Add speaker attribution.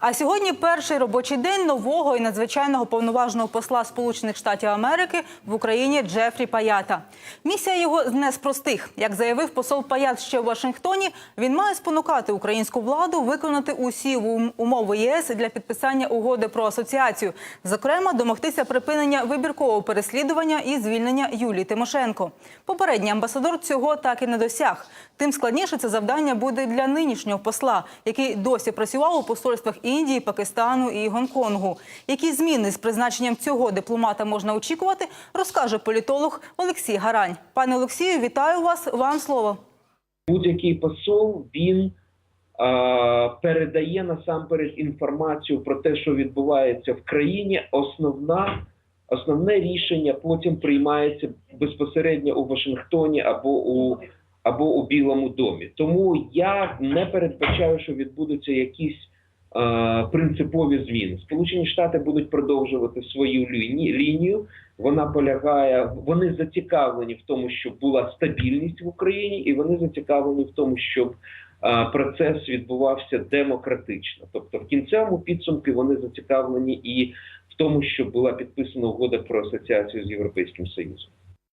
Speaker 1: А сьогодні перший робочий день нового і надзвичайного повноважного посла Сполучених Штатів Америки в Україні Джефрі Паята. Місія його не з простих. Як заявив посол Паят ще в Вашингтоні, він має спонукати українську владу виконати усі умови ЄС для підписання угоди про асоціацію, зокрема, домогтися припинення вибіркового переслідування і звільнення Юлії Тимошенко. Попередній амбасадор цього так і не досяг. Тим складніше це завдання буде для нинішнього посла, який досі працював у посольствах Індії, Пакистану і Гонконгу. Які зміни з призначенням цього дипломата можна очікувати, розкаже політолог Олексій Гарань. Пане Олексію, вітаю вас. Вам слово.
Speaker 2: будь-який посол він а, передає насамперед інформацію про те, що відбувається в країні. Основна основне рішення потім приймається безпосередньо у Вашингтоні або у або у Білому домі. Тому я не передбачаю, що відбудуться якісь принципові зміни. Сполучені Штати будуть продовжувати свою лінію. Вона полягає, вони зацікавлені в тому, щоб була стабільність в Україні, і вони зацікавлені в тому, щоб е, процес відбувався демократично. Тобто, в кінцевому підсумку вони зацікавлені і в тому, щоб була підписана угода про асоціацію з Європейським Союзом.